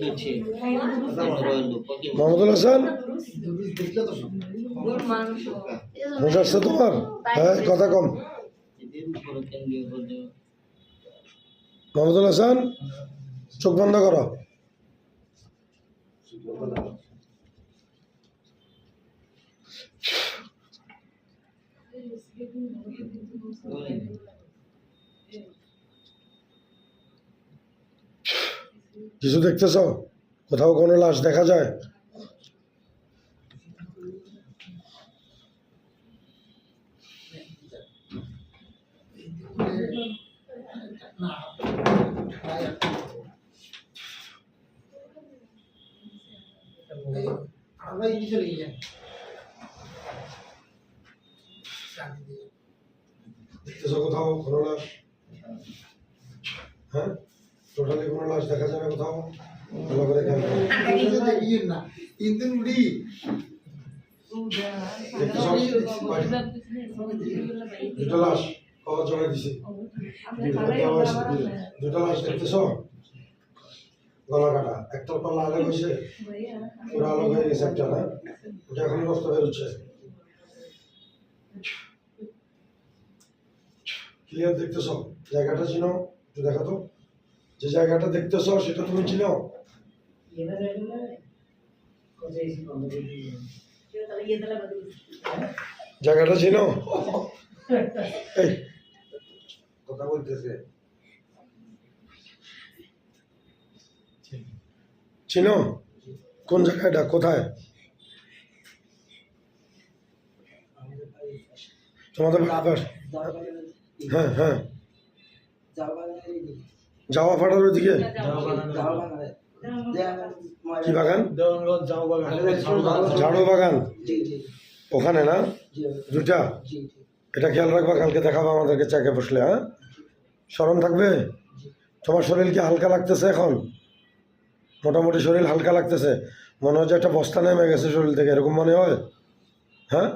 দিচ্ছে রইল মাহমুদুল হাসান? মশা তোমার? হ্যাঁ কথা কম। মাহমুদুল হাসান চোখ বন্ধ করো। কিছু দেখতেছ? কোথাও কোনো লাশ দেখা যায়? আমরা এই চলে গেলেন দেখতেছ কোথাও, কোনো হ্যাঁ? টোটালি কোনো লাশ দেখা যাবে কোথাও? ভালো করে খেয়াল না কিন্তু উড়ি দুটো লাশ কবর জমা দিছি। দুটো লাশ দেখতেছ গলা কাটা। একটা পাল্লা আলো হয়েছে। পুরো আলো হয়ে গেছে একটা, না? ওটা এখন রক্ত বেরোচ্ছে। ক্লিয়ার দেখতেছ? জায়গাটা চিনো? একটু দেখো তো। যে জায়গাটা দেখতেছ সেটা তুমি চিনো? জায়গাটা চিনো? এই। কথা বলতেছে। চিনো? কোন জায়গাটা? কোথায়? তোমাদের বাবার হ্যাঁ হ্যাঁ। ওদিকে? কি বাগান? ঝাড়ু বাগান? ওখানে না? দুটা এটা খেয়াল রাখবা, কালকে দেখাবো আমাদেরকে চাকে বসলে হ্যাঁ? স্মরণ থাকবে? তোমার শরীর কি হালকা লাগতেছে এখন? মোটামুটি শরীর হালকা লাগতেছে। মনে হচ্ছে একটা বস্তা নেমে গেছে শরীর থেকে, এরকম মনে হয়? হ্যাঁ?